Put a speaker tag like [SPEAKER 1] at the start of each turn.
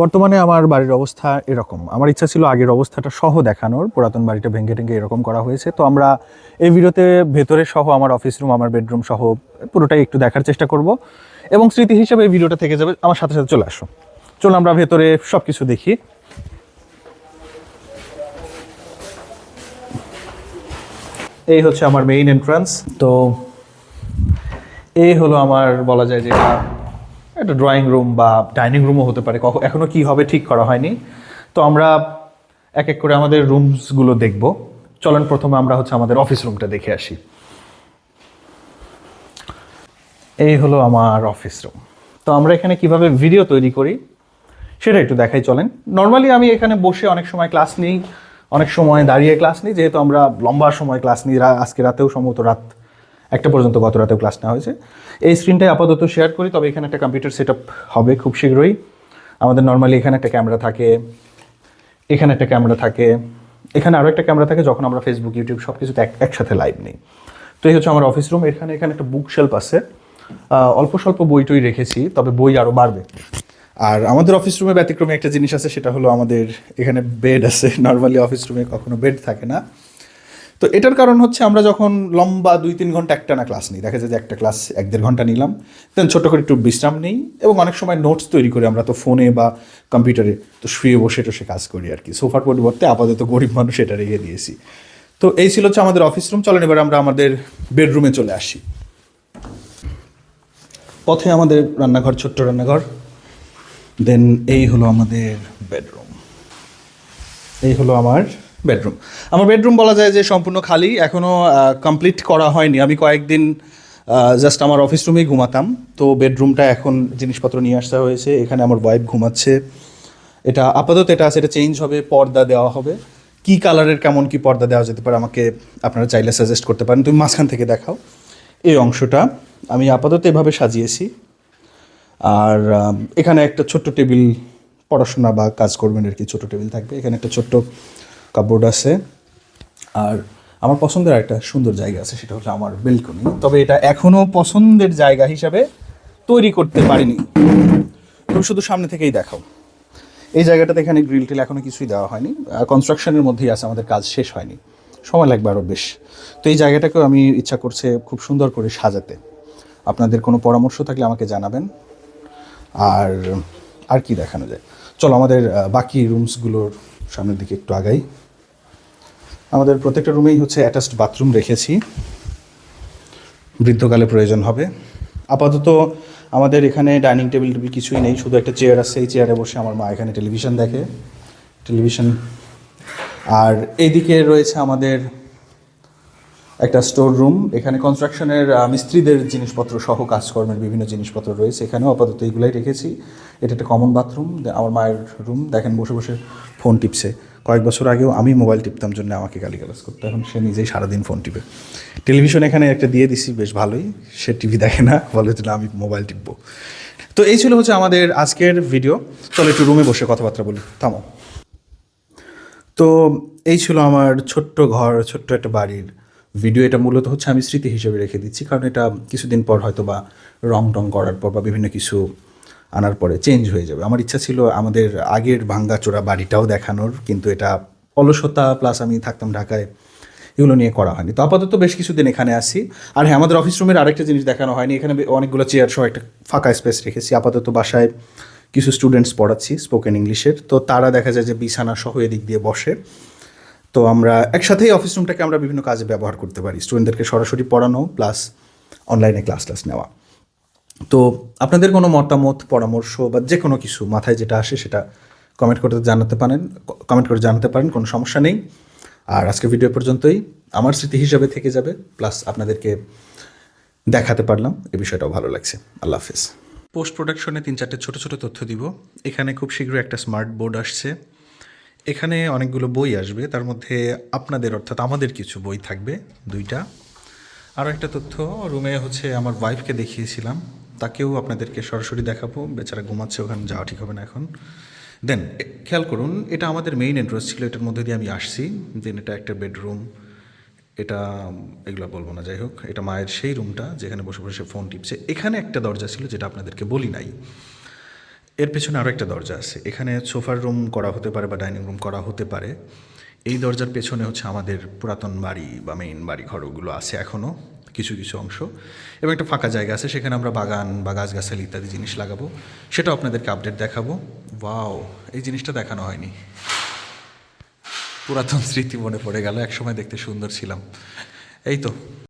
[SPEAKER 1] বর্তমানে আমার বাড়ির অবস্থা এরকম। আমার ইচ্ছা ছিল আগের অবস্থাটা সহ দেখানোর, পুরাতন বাড়িটা ভেঙে টেঙ্গে এরকম করা হয়েছে। তো আমরা এই ভিডিওতে ভেতরে সহ আমার অফিস রুম আমার বেডরুম সহ পুরোটাই একটু দেখার চেষ্টা করব এবং স্মৃতি হিসেবে এই ভিডিওটা থেকে যাবে। আমার সাথে সাথে চলে আসো। চলো আমরা ভেতরে সব কিছু দেখি। এই হচ্ছে আমার মেইন এন্ট্রান্স তো এই হলো আমার বলা যায় যে এটা একটা ড্রয়িং রুম বা ডাইনিং রুমও হতে পারে। কখন এখনও কী হবে ঠিক করা হয়নি। তো আমরা এক এক করে আমাদের রুমসগুলো দেখব। চলেন প্রথমে আমরা হচ্ছে আমাদের অফিস রুমটা দেখে আসি। এই হলো আমার অফিস রুম তো আমরা এখানে কীভাবে ভিডিও তৈরি করি, সেটা একটু দেখাই চলেন। নর্মালি আমি এখানে বসে অনেক সময় ক্লাস নিই, অনেক সময় দাঁড়িয়ে ক্লাস নিই, যেহেতু আমরা লম্বা সময় ক্লাস নিই আজকে রাতেও সম্ভবত রাত একটা পর্যন্ত গত রাতেও ক্লাস নেওয়া হয়েছে। এই স্ক্রিনটাই আপাতত শেয়ার করি, তবে এখানে একটা কম্পিউটার সেট হবে খুব শীঘ্রই। আমাদের নর্মালি এখানে একটা ক্যামেরা থাকে, এখানে একটা ক্যামেরা থাকে, এখানে আরও একটা ক্যামেরা থাকে যখন আমরা ফেসবুক ইউটিউব সব কিছুতে এক- একসাথে লাইভ নিই। তো এই হচ্ছে আমার অফিস রুম এখানে এখানে একটা বুক শেলফ আছে অল্প স্বল্প বই টই রেখেছি, তবে বই আরও বাড়বে। আর আমাদের অফিস রুমে ব্যতিক্রমে একটা জিনিস আছে, সেটা হলো আমাদের এখানে বেড আছে। নর্মালি অফিস রুমে কখনো বেড থাকে না। তো এটার কারণ হচ্ছে আমরা যখন লম্বা দুই, তিন ঘণ্টা একটানা ক্লাস নিই, দেখা যায় যে একটা ক্লাস এক দেড় ঘণ্টা নিলাম দেন ছোট্ট করে একটু বিশ্রাম নেই এবং অনেক সময় নোটস তৈরি করি আমরা তো ফোনে বা কম্পিউটারে তো শুয়ে বসে টসে কাজ করি আর কি। সোফার পরিবর্তে আপাতত গরিব মানুষ এটা রেখে দিয়েছি। তো এই ছিল হচ্ছে আমাদের অফিস রুম চলেন এবার আমরা আমাদের বেডরুমে চলে আসি। পথে আমাদের রান্নাঘর, ছোট্ট রান্নাঘর দেন এই হলো আমাদের বেডরুম এই হলো আমার বেডরুম। আমার বেডরুম বলা যায় যে সম্পূর্ণ খালি এখনও কমপ্লিট করা হয়নি। আমি কয়েকদিন জাস্ট আমার অফিস রুমেই ঘুমাতাম। তো বেডরুমটা এখন জিনিসপত্র নিয়ে আসতে হয়েছে। এখানে আমার ওয়াইফ ঘুমাচ্ছে। এটা আপাতত এটা আছে, এটা চেঞ্জ হবে, পর্দা দেওয়া হবে। কি কালারের কেমন কি পর্দা দেওয়া যেতে পারে আমাকে আপনারা চাইলে সাজেস্ট করতে পারেন। তুমি মাঝখান থেকে দেখাও। এই অংশটা আমি আপাতত এভাবে সাজিয়েছি। আর এখানে একটা ছোট্ট টেবিল, পড়াশোনা বা কাজ করবেন আর কি ছোট টেবিল থাকবে। এখানে একটা ছোট্ট কাপবোর্ড আছে। আর আমার পছন্দের একটা সুন্দর জায়গা আছে, সেটা হচ্ছে আমার বেলকনি। তবে এটা এখনও পছন্দের জায়গা হিসাবে তৈরি করতে পারিনি। তুমি শুধু সামনে থেকেই দেখাও। এই জায়গাটাতে এখানে গ্রিল টিল এখনও কিছুই দেওয়া হয়নি। কনস্ট্রাকশনের মধ্যেই আছে, আমাদের কাজ শেষ হয়নি। সময় লাগবে আরও বেশ। তো এই জায়গাটাকেও আমি ইচ্ছা করছে খুব সুন্দর করে সাজাতে। আপনাদের কোনো পরামর্শ থাকলে আমাকে জানাবেন। আর আর কি দেখানো যায়? চলো আমাদের বাকি রুমসগুলোর সামনের দিকে একটু আগাই। আমাদের প্রত্যেকটা রুমেই হচ্ছে অ্যাটাচড বাথরুম রেখেছি। বৃদ্ধকালে প্রয়োজন হবে। আপাতত আমাদের এখানে ডাইনিং টেবিল টেবিল কিছুই নেই, শুধু একটা চেয়ার আছে, এই চেয়ারে বসে আমার মা এখানে টেলিভিশন দেখে। টেলিভিশন আর এইদিকে রয়েছে আমাদের একটা স্টোর রুম এখানে কনস্ট্রাকশনের মিস্ত্রিদের জিনিসপত্র সহ কাজকর্মের বিভিন্ন জিনিসপত্র রয়েছে। এখানেও আপাতত এইগুলাই রেখেছি। এটা একটা কমন বাথরুম আমার মায়ের রুম দেখেন বসে বসে ফোন টিপছে। কয়েক বছর আগেও আমি মোবাইল টিপতাম জন্য আমাকে গালিগালাজ করতো। এখন সে নিজেই সারাদিন ফোন টিপে। টেলিভিশন এখানে একটা দিয়ে দিছি, বেশ ভালোই। সে টিভি দেখে না, বলে যে আমি মোবাইল টিপবো। তো এই ছিল হচ্ছে আমাদের আজকের ভিডিও। চলো একটু রুমে বসে কথাবার্তা বলি। থামো। তো এই ছিল আমার ছোট্ট ঘর, ছোট্ট একটা বাড়ির ভিডিও। এটা মূলত হচ্ছে আমি স্মৃতি হিসেবে রেখে দিচ্ছি, কারণ এটা কিছুদিন পর হয়তো বা রং টং করার পর বা বিভিন্ন কিছু আনার পরে চেঞ্জ হয়ে যাবে। আমার ইচ্ছা ছিল আমাদের আগের ভাঙ্গাচোরা বাড়িটাও দেখানোর, কিন্তু এটা অলসতা প্লাস আমি থাকতাম ঢাকায়, এগুলো নিয়ে করা হয়নি। তো আপাতত বেশ কিছুদিন এখানে আসি আর হ্যাঁ আমাদের অফিস রুমের আরেকটা জিনিস দেখানো হয়নি। এখানে অনেকগুলো চেয়ার সহ একটা ফাঁকা স্পেস রেখেছি। আপাতত বাসায় কিছু স্টুডেন্টস পড়াচ্ছি স্পোকেন ইংলিশের তো তারা দেখা যায় যে বিছানা সহ এদিক দিয়ে বসে। তো আমরা একসাথেই অফিস রুমটাকে আমরা বিভিন্ন কাজে ব্যবহার করতে পারি। স্টুডেন্টদেরকে সরাসরি পড়ানো প্লাস অনলাইনে ক্লাস ক্লাস নেওয়া। তো আপনাদের কোনো মতামত, পরামর্শ বা যে কোনো কিছু মাথায় যেটা আসে সেটা কমেন্ট করতে জানাতে পারেন কমেন্ট করে জানাতে পারেন, কোনো সমস্যা নেই। আর আজকে ভিডিও পর্যন্তই। আমার স্মৃতি হিসাবে থেকে যাবে প্লাস আপনাদেরকে দেখাতে পারলাম, এই বিষয়টাও ভালো লাগছে। আল্লাহ হাফেজ। পোস্ট প্রোডাকশনে তিন চারটে ছোটো ছোটো তথ্য দিব। এখানে খুব শীঘ্রই একটা স্মার্ট বোর্ড আসছে। এখানে অনেকগুলো বই আসবে। তার মধ্যে আপনাদের, অর্থাৎ আমাদের কিছু বই থাকবে, দুইটা। আরও একটা তথ্য রুমে হচ্ছে আমার ওয়াইফকে দেখিয়েছিলাম। তাকেও আপনাদেরকে সরাসরি দেখাবো। বেচারা ঘুমাচ্ছে ওখানে, যাওয়া ঠিক হবে না এখন। দেন খেয়াল করুন, এটা আমাদের মেইন এন্ট্রেন্স ছিল, এটার মধ্যে দিয়ে আমি আসছি। দেন এটা একটা বেডরুম এটা, এগুলো বলব না, যাই হোক। এটা মায়ের সেই রুমটা যেখানে বসে বসে ফোন টিপছে। এখানে একটা দরজা ছিল, যেটা আপনাদেরকে বলি নাই। এর পেছনে আরও একটা দরজা আছে। এখানে সোফার রুম করা হতে পারে বা ডাইনিং রুম করা হতে পারে। এই দরজার পেছনে হচ্ছে আমাদের পুরাতন বাড়ি বা মেইন বাড়ি ঘরগুলো আছে এখনও কিছু কিছু অংশ। এবং একটা ফাঁকা জায়গা আছে, সেখানে আমরা বাগান বা গাছগাছালি ইত্যাদি জিনিস লাগাবো। সেটা আপনাদেরকে আপডেট দেখাবো। ওয়াও এই জিনিসটা দেখানো হয়নি। পুরাতন স্মৃতি মনে পড়ে গেল, একসময় দেখতে সুন্দর ছিলাম। এই তো।